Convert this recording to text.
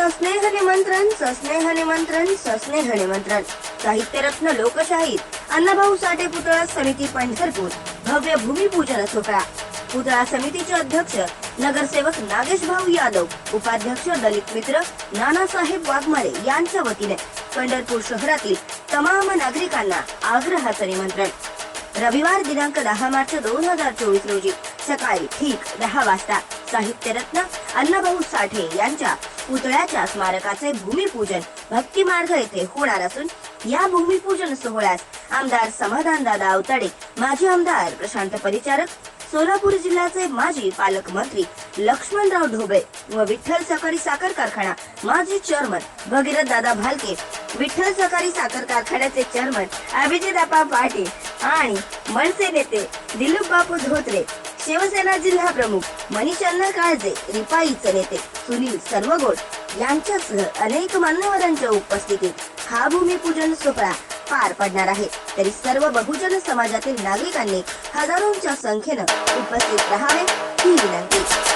सस्नेह निमंत्रण सस्नेह निमंत्रण सस्नेह निमंत्रण. साहित्यरत्न लोकशाहीर अण्णाभाऊ साठे पुतळा समिती पंढरपूर. भव्य भूमिपूजन सोहळा. पुतळा समितीचे अध्यक्ष नगरसेवक नागेश भाऊ यादव उपाध्यक्ष दलित मित्र नानासाहेब वाघमारे यांच्या वतीने पंढरपूर शहरातील तमाम नागरिकांना आग्रहाचं निमंत्रण. रविवार दिनांक दहा मार्च दोन हजार चोवीस रोजी सकाळी ठीक दहा वाजता साहित्यरत्न अण्णाभाऊ साठे यांच्या पुतळ्याच्या स्मारकाचे भूमिपूजन भक्ती मार्ग येथे होणार असून या भूमिपूजन सोहळ्यास आमदार समाधान दादा अवताडे माजी आमदार प्रशांत परिचारक सोलापूर जिल्ह्याचे माजी पालकमंत्री लक्ष्मणराव ढोबळे व विठ्ठल सहकारी साखर कारखाना माजी चेअरमन भगीरथ दादा भालके विठ्ठल सहकारी साखर कारखान्याचे चेअरमन अभिजित पाटील आणि मनसे नेते दिलीप बापू धोत्रे शिवसेना जिल्हा प्रमुख मनीष काळजे रिपाईचे नेते सुनील सर्वगोड यांच्यासह अनेक मान्यवरांच्या उपस्थितीत हा भूमिपूजन सोहळा पार पडणार आहे. तरी सर्व बहुजन समाजातील नागरिकांनी हजारोंच्या संख्येनं उपस्थित राहावे ही विनंती.